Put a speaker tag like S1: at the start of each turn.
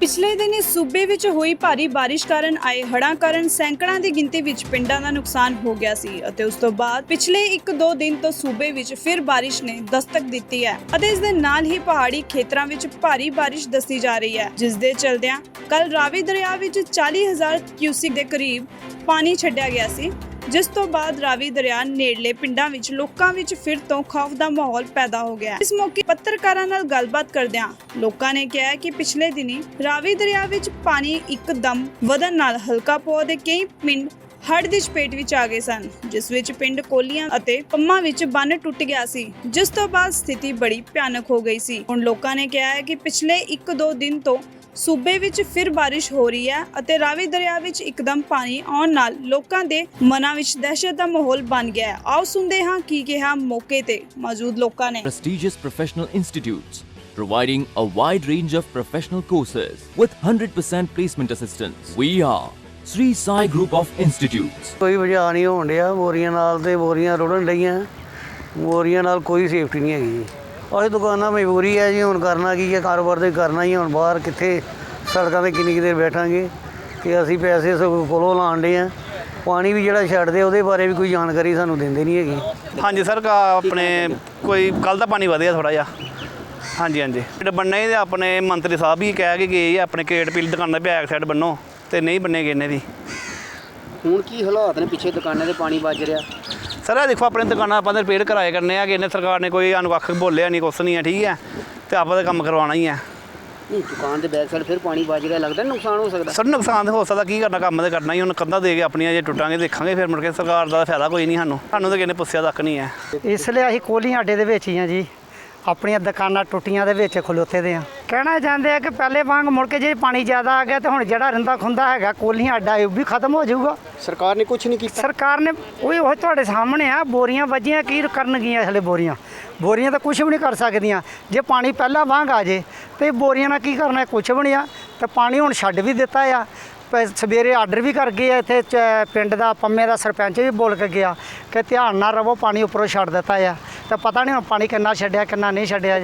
S1: ਪਿਛਲੇ ਦਿਨੀ ਸੂਬੇ ਵਿੱਚ ਹੋਈ ਭਾਰੀ ਬਾਰਿਸ਼ ਕਾਰਨ ਆਏ ਹੜ੍ਹਾਂ ਕਾਰਨ ਸੈਂਕੜਾਂ ਦੀ ਗਿਣਤੀ ਵਿੱਚ ਪਿੰਡਾਂ ਦਾ ਨੁਕਸਾਨ ਹੋ ਗਿਆ ਸੀ ਅਤੇ ਉਸ ਤੋਂ ਬਾਅਦ ਪਿਛਲੇ 1-2 ਦਿਨ ਤੋਂ ਸੂਬੇ ਵਿੱਚ ਫਿਰ ਬਾਰਿਸ਼ ਨੇ ਦਸਤਕ ਦਿੱਤੀ ਹੈ ਅਤੇ ਇਸ ਦੇ ਨਾਲ ਹੀ ਪਹਾੜੀ ਖੇਤਰਾਂ ਵਿੱਚ ਭਾਰੀ ਬਾਰਿਸ਼ ਦੱਸੀ ਜਾ ਰਹੀ ਹੈ, ਜਿਸ ਦੇ ਚਲਦਿਆਂ ਕੱਲ ਰਾਵੀ ਦਰਿਆ ਵਿੱਚ 40000 ਕਿਊਸਿਕ ਦੇ ਕਰੀਬ ਪਾਣੀ ਛੱਡਿਆ ਗਿਆ ਸੀ। ਜਿਸ ਤੋਂ ਬਾਅਦ ਰਾਵੀ ਦਰਿਆ ਨੇੜਲੇ ਪਿੰਡਾਂ ਵਿੱਚ ਲੋਕਾਂ ਵਿੱਚ ਫਿਰ ਤੋਂ ਖੌਫ ਦਾ ਮਾਹੌਲ ਪੈਦਾ ਹੋ ਗਿਆ। ਇਸ ਮੌਕੇ ਪੱਤਰਕਾਰਾਂ ਨਾਲ ਗੱਲਬਾਤ ਕਰਦਿਆਂ ਲੋਕਾਂ ਨੇ ਕਿਹਾ ਕਿ ਪਿਛਲੇ ਦਿਨੀ ਰਾਵੀ ਦਰਿਆ ਵਿੱਚ ਪਾਣੀ ਇੱਕਦਮ ਵਧਣ ਨਾਲ ਹਲਕਾ ਪੋ ਦੇ ਕਈ ਪਿੰਡ ਹੜ੍ਹ ਦੀ ਚਪੇਟ ਵਿੱਚ ਆ ਗਏ ਸਨ, ਜਿਸ ਵਿੱਚ ਪਿੰਡ ਕੋਲੀਆਂ ਅਤੇ ਪੰਮਾ ਵਿੱਚ ਬੰਨ ਟੁੱਟ ਗਿਆ ਸੀ, ਜਿਸ ਤੋਂ ਬਾਅਦ ਸਥਿਤੀ ਬੜੀ ਭਿਆਨਕ ਹੋ ਗਈ ਸੀ। ਹੁਣ ਲੋਕਾਂ ਨੇ ਕਿਹਾ ਹੈ ਕਿ ਪਿਛਲੇ 1-2 ਦਿਨ ਤੋਂ ਸੂਬੇ ਵਿੱਚ ਫਿਰ ਬਾਰਿਸ਼ ਹੋ ਰਹੀ ਹੈ ਅਤੇ ਰਾਵੀ ਦਰਿਆ ਵਿੱਚ ਇੱਕਦਮ ਪਾਣੀ ਆਉਣ ਨਾਲ ਲੋਕਾਂ ਦੇ ਮਨਾਂ ਵਿੱਚ ਦਹਿਸ਼ਤ ਦਾ ਮਾਹੌਲ ਬਣ ਗਿਆ ਹੈ। ਆਓ ਸੁਣਦੇ ਹਾਂ ਕੀ ਕਿਹਾ ਮੌਕੇ ਤੇ ਮੌਜੂਦ ਲੋਕਾਂ ਨੇ।
S2: Prestigious professional institutes providing a wide range of professional courses with 100% placement assistance. We are Sri Sai Group of Institutes.
S3: ਕੋਈ ਵਜ੍ਹਾ ਨਹੀਂ ਹੋਣ ਡਿਆ ਬੋਰੀਆਂ ਨਾਲ ਤੇ ਬੋਰੀਆਂ ਰੁੜਨ ਡਈਆਂ। ਬੋਰੀਆਂ ਨਾਲ ਕੋਈ ਸੇਫਟੀ ਨਹੀਂ ਹੈਗੀ। ਅਸੀਂ ਦੁਕਾਨਾਂ ਮਜਬੂਰੀ ਹੈ ਜੀ ਹੁਣ ਕਰਨਾ ਕੀ ਹੈ? ਕਾਰੋਬਾਰ ਤੇ ਕਰਨਾ ਹੀ ਹੈ, ਹੁਣ ਬਾਹਰ ਕਿੱਥੇ ਸੜਕਾਂ ਤੇ ਕਿੰਨੀ ਕੁ ਦੇਰ ਬੈਠਾਂਗੇ? ਕਿ ਅਸੀਂ ਪੈਸੇ ਸਗੋਂ ਕੋਲੋਂ ਲਾਣ ਡੇ ਆ ਪਾਣੀ ਵੀ ਜਿਹੜਾ ਛੱਡਦੇ ਉਹਦੇ ਬਾਰੇ ਵੀ ਕੋਈ ਜਾਣਕਾਰੀ ਸਾਨੂੰ ਦਿੰਦੇ ਨਹੀਂ ਹੈਗੀ।
S4: ਹਾਂਜੀ ਸਰ ਕਾ- ਆਪਣੇ ਕੋਈ ਕੱਲ ਦਾ ਪਾਣੀ ਵਧਿਆ ਥੋੜਾ ਜਿਹਾ। ਹਾਂਜੀ ਹਾਂਜੀ। ਜਿਹੜੇ ਬੰਨੇ ਦੇ ਆਪਣੇ ਮੰਤਰੀ ਸਾਹਿਬ ਵੀ ਕਹਿ ਕੇ ਗਏ ਆ, ਆਪਣੇ ਕੇਟ ਪੀਲ ਦੁਕਾਨਾਂ ਦੇ ਬੈਕ ਸਾਈਡ ਬੰਨੋ। ਤੇ ਨਹੀਂ ਬੰਨੇ ਗਏ ਇਹਨਾਂ ਦੀ
S5: ਹੁਣ ਕੀ ਹਾਲਾਤ ਨੇ? ਪਿੱਛੇ ਦੁਕਾਨਾਂ ਤੇ ਪਾਣੀ ਵੱਜ ਰਿਹਾ।
S4: ਸਰ ਇਹ ਦੇਖੋ ਆਪਣੇ ਦੁਕਾਨਾਂ ਆਪਾਂ ਦੇ ਰਿਪੇਅਰ ਕਰਾਏ ਕਰਨੇ ਆ ਕਿ ਇਹਨੇ ਸਰਕਾਰ ਨੇ ਕੋਈ ਸਾਨੂੰ ਕੱਖ ਬੋਲਿਆ ਨਹੀਂ ਕੁਛ ਨਹੀਂ ਹੈ ਠੀਕ ਹੈ? ਤੇ ਆਪਾਂ ਦਾ ਕੰਮ ਕਰਵਾਉਣਾ ਹੀ ਹੈ
S5: ਨਹੀਂ ਦੁਕਾਨ ਦੇ ਬੈਕ ਸਾਈਡ ਫਿਰ ਪਾਣੀ ਵੱਜ ਰਿਹਾ ਲੱਗਦਾ ਨੁਕਸਾਨ ਹੋ ਸਕਦਾ?
S4: ਸਰ ਨੁਕਸਾਨ ਤਾਂ ਹੋ ਸਕਦਾ ਕੀ ਕਰਨਾ ਕੰਮ ਤੇ ਕਰਨਾ ਹੀ ਹੁਣ ਕੰਧਾਂ ਦੇ ਕੇ ਆਪਣੀਆਂ ਜੇ ਟੁੱਟਾਂਗੇ ਦੇਖਾਂਗੇ ਫਿਰ ਮੁੜ ਕੇ। ਸਰਕਾਰ ਦਾ ਫਾਇਦਾ ਕੋਈ ਨਹੀਂ ਸਾਨੂੰ। ਸਾਨੂੰ ਤਾਂ ਕਿਸੇ ਨੇ ਪੁੱਛਿਆ ਤੱਕ ਨਹੀਂ ਹੈ।
S6: ਇਸ ਲਈ ਅਸੀਂ ਕੋਲੀਆਂ ਅੱਡੇ ਦੇ ਵਿੱਚ ਹੀ ਆ ਜੀ। ਆਪਣੀਆਂ ਦੁਕਾਨਾਂ ਟੁੱਟੀਆਂ ਦੇ ਵਿੱਚ ਖਲੋਤੇ ਦੇ ਆ। ਕਹਿਣਾ ਚਾਹੁੰਦੇ ਆ ਕਿ ਪਹਿਲੇ ਵਾਂਗ ਮੁੜ ਕੇ ਜੇ ਪਾਣੀ ਜ਼ਿਆਦਾ ਆ ਗਿਆ ਤੇ ਹੁਣ ਜਿਹੜਾ ਰਿੰਦਾ ਖੁੰਦਾ ਹੈਗਾ ਕੋਲੀਆਂ ਅੱਡਾ ਇਹ ਵੀ ਖਤਮ ਹੋ ਜਾਊਗਾ।
S5: ਸਰਕਾਰ ਨੇ ਕੁਝ ਨਹੀਂ ਕੀਤਾ।
S6: ਸਰਕਾਰ ਨੇ ਉਹੀ ਉਹ ਤੁਹਾਡੇ ਸਾਹਮਣੇ ਆ ਬੋਰੀਆਂ ਵੱਜੀਆਂ ਕੀ ਕਰਨਗੀਆਂ ਹਲੇ ਬੋਰੀਆਂ? ਬੋਰੀਆਂ ਤਾਂ ਕੁਝ ਵੀ ਨਹੀਂ ਕਰ ਸਕਦੀਆਂ। ਜੇ ਪਾਣੀ ਪਹਿਲਾਂ ਵਾਂਗ ਆ ਜੇ ਤੇ ਬੋਰੀਆਂ ਨਾਲ ਕੀ ਕਰਨਾ ਕੁਝ ਵੀ ਨਹੀਂ ਆ। ਤੇ ਪਾਣੀ ਹੁਣ ਛੱਡ ਵੀ ਦਿੱਤਾ ਆ। ਸਵੇਰੇ ਆਰਡਰ ਵੀ ਕਰ ਗਏ ਆ ਇੱਥੇ ਪਿੰਡ ਦਾ ਪੰਮੇ ਦਾ ਸਰਪੰਚ ਵੀ ਬੋਲ ਕੇ ਗਿਆ ਕਿ ਧਿਆਨ ਨਾਲ ਰਵੋ ਪਾਣੀ ਉੱਪਰੋਂ ਛੱਡ ਦਿੱਤਾ ਆ। ਤਾਂ ਪਤਾ ਨਹੀਂ ਹੁਣ ਪਾਣੀ ਕਿੰਨਾ ਛੱਡਿਆ ਕਿੰਨਾ ਨਹੀਂ ਛੱਡਿਆ